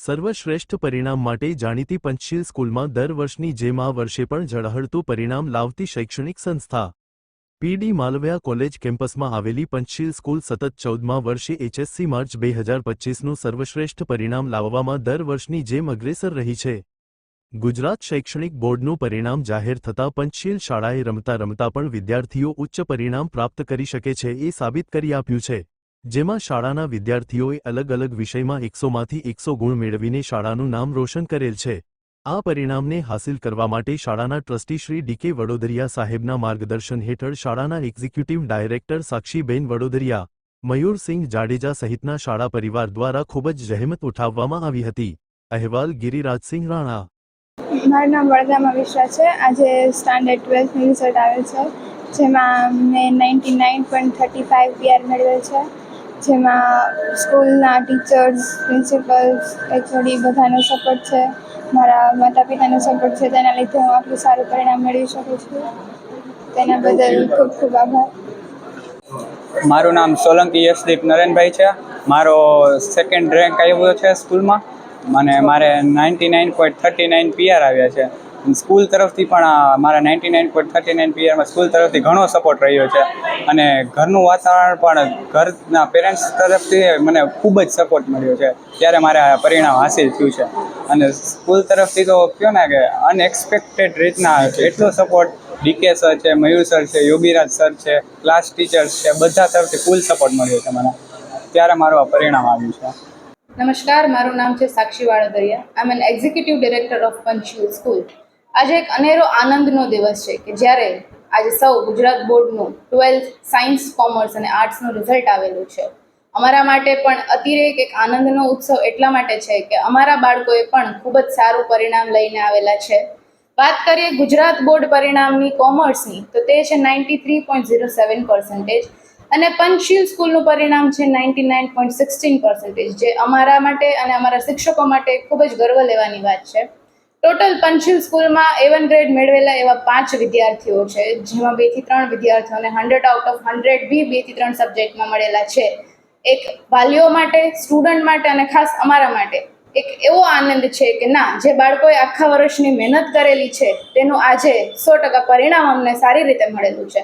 સર્વશ્રેષ્ઠ પરિણામ માટે જાણીતી પંચશીલ સ્કૂલમાં દર વર્ષની જેમ આ વર્ષે પણ ઝળહળતું પરિણામ લાવતી શૈક્ષણિક સંસ્થા. પીડી માલવ્યા કોલેજ કેમ્પસમાં આવેલી પંચશીલ સ્કૂલ સતત ચૌદમા વર્ષે એચએસસી માર્ચ બે હજાર પચીસનું સર્વશ્રેષ્ઠ પરિણામ લાવવામાં દર વર્ષની જેમ અગ્રેસર રહી છે. ગુજરાત શૈક્ષણિક બોર્ડનું પરિણામ જાહેર થતાં પંચશીલ શાળાએ રમતા રમતા પણ વિદ્યાર્થીઓ ઉચ્ચ પરિણામ પ્રાપ્ત કરી શકે છે એ સાબિત કરી આપ્યું છે. જેમાં શાળાના વિદ્યાર્થીઓએ અલગ અલગ વિષયમાં એકસોમાંથી એકસો ગુણ મેળવીને શાળાનું નામ રોશન કરેલ છે. આ પરિણામને હાંસિલ કરવા માટે શાળાના ટ્રસ્ટી શ્રી ડીકે વડોદરિયા સાહેબના માર્ગદર્શન હેઠળ શાળાના એક્ઝિક્યુટિવ ડાયરેક્ટર સાક્ષીબેન વડોદરિયા મયુરસિંહ જાડેજા સહિતના શાળા પરિવાર દ્વારા ખૂબ જ જહેમત ઉઠાવવામાં આવી હતી. અહેવાલ ગિરિરાજસિંહ રાણા. મારું નામ વડગામા મિશ્રા છે. આજે સ્ટાન્ડર્ડ ટ્વેલ્થનું રિઝલ્ટ આવેલ છે. જેમાં મેં ninety nine point thirty five PR મેળવેલ છે. જેમાં સ્કૂલના ટીચર્સ, પ્રિન્સિપલ્સ, એચઓડી બધાનો સપોર્ટ છે. મારા માતા પિતાનો સપોર્ટ છે. તેના લીધે હું આટલું સારું પરિણામ મેળવી શકું છું. તેના બદલ ખૂબ ખૂબ આભાર. મારું નામ સોલંકી યશદીપ નરેનભાઈ છે. મારો સેકન્ડ રેન્ક આવ્યો છે સ્કૂલમાં. અને મારે ninety nine point thirty nine PR આવ્યા છે. સ્કૂલ તરફથી પણ મારા ninety nine point thirty nine પીઆરમાં school તરફથી ઘણો સપોર્ટ રહ્યો છે. અને ઘરનું વાતાવરણ પણ ઘરના પેરેન્ટ્સ તરફથી મને ખૂબ જ સપોર્ટ મળ્યો છે. ત્યારે મારે પરિણામ હાસિલ થયું છે. અને સ્કૂલ તરફથી તો કહો ને કે અનએક્સપેક્ટેડ રીતના એટલો સપોર્ટ ડીકે સર છે, મયુર સર છે, યોગીરાજ સર છે, ક્લાસ ટીચર્સ છે, બધા તરફથી ફૂલ સપોર્ટ મળ્યો છે મને. ત્યારે મારું આ પરિણામ આવ્યું છે. નમસ્કાર, મારું નામ છે Sakshi Valdariya. I am an executive director of Panchshil school આજે એક અનેરો આનંદનો દિવસ છે કે જ્યારે આજે સૌ ગુજરાત બોર્ડનું ટ્વેલ્થ સાયન્સ, કોમર્સ અને આર્ટ્સનું રિઝલ્ટ આવેલું છે. અમારા માટે પણ અતિરેક એક આનંદનો ઉત્સવ એટલા માટે છે કે અમારા બાળકોએ પણ ખૂબ જ સારું પરિણામ લઈને આવેલા છે. વાત કરીએ ગુજરાત બોર્ડ પરિણામની કોમર્સની, તો તે છે ninety three point zero seven percentage અને પંચશીલ સ્કૂલનું પરિણામ છે ninety nine point sixteen percentage જે અમારા માટે અને અમારા શિક્ષકો માટે ખૂબ જ ગર્વ લેવાની વાત છે. ટોટલ પંચિલ સ્કૂલમાં એવન ગ્રેડ મેળવેલા એવા પાંચ વિદ્યાર્થીઓ છે, જેમાં બેથી ત્રણ વિદ્યાર્થીઓને હંડ્રેડ આઉટ ઓફ હંડ્રેડ બી બેથી ત્રણ સબ્જેક્ટમાં મળેલા છે. એક વાલીઓ માટે સ્ટુડન્ટ માટે અને ખાસ અમારા માટે એક એવો આનંદ છે કે ના, જે બાળકોએ આખા વર્ષની મહેનત કરેલી છે, તેનું આજે સો ટકા પરિણામ અમને સારી રીતે મળેલું છે.